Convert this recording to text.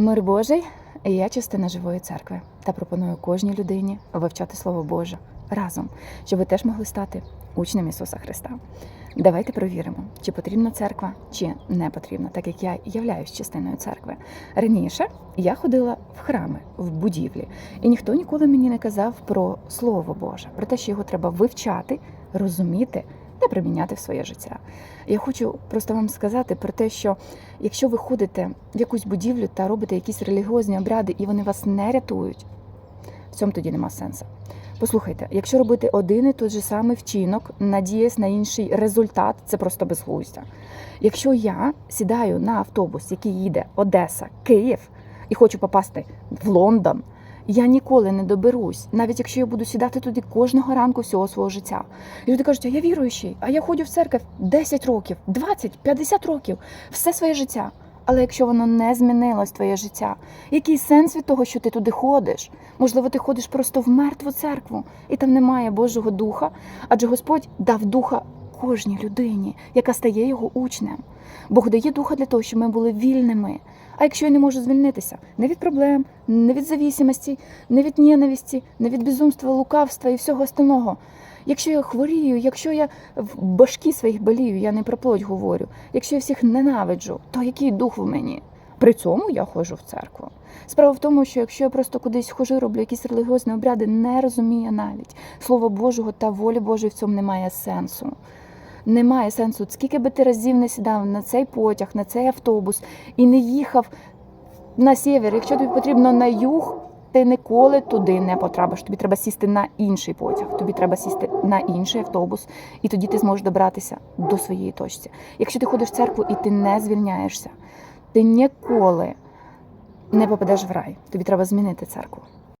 Мир Божий, я частина живої церкви та пропоную кожній людині вивчати Слово Боже разом, щоб ви теж могли стати учнем Ісуса Христа. Давайте провіримо, чи потрібна церква, чи не потрібна, так як я являюсь частиною церкви. Раніше я ходила в храми, в будівлі, і ніхто ніколи мені не казав про Слово Боже, про те, що його треба вивчати, розуміти та приміняти в своє життя. Я хочу просто вам сказати про те, що якщо ви ходите в якусь будівлю та робите якісь релігіозні обряди, і вони вас не рятують, в цьому тоді нема сенсу. Послухайте, якщо робити один і той же самий вчинок, надіясь на інший результат, це просто безглуздя. Якщо я сідаю на автобус, який їде Одеса, Київ, і хочу попасти в Лондон, я ніколи не доберусь, навіть якщо я буду сідати туди кожного ранку всього свого життя. І люди кажуть, а я віруючий, а я ходжу в церкву 10 років, 20, 50 років, все своє життя. Але якщо воно не змінилось твоє життя, який сенс від того, що ти туди ходиш? Можливо, ти ходиш просто в мертву церкву, і там немає Божого Духа, адже Господь дав духа кожній людині, яка стає його учнем. Бог дає духа для того, щоб ми були вільними. А якщо я не можу звільнитися не від проблем, не від завісимості, не від ненависті, не від безумства, лукавства і всього остального. Якщо я хворію, якщо я в башки своїх болію, я не про плоть говорю. Якщо я всіх ненавиджу, то який дух в мені? При цьому я ходжу в церкву. Справа в тому, що якщо я просто кудись хожу, роблю якісь релігіозні обряди, не розумію навіть Слова Божого та волі Божої в цьому немає сенсу. Немає сенсу. Скільки би ти разів не сідав на цей потяг, на цей автобус і не їхав на сєвєр, якщо тобі потрібно на юг, ти ніколи туди не потрапиш. Тобі треба сісти на інший потяг, тобі треба сісти на інший автобус, і тоді ти зможеш добратися до своєї точки. Якщо ти ходиш в церкву і ти не звільняєшся, ти ніколи не попадеш в рай. Тобі треба змінити церкву.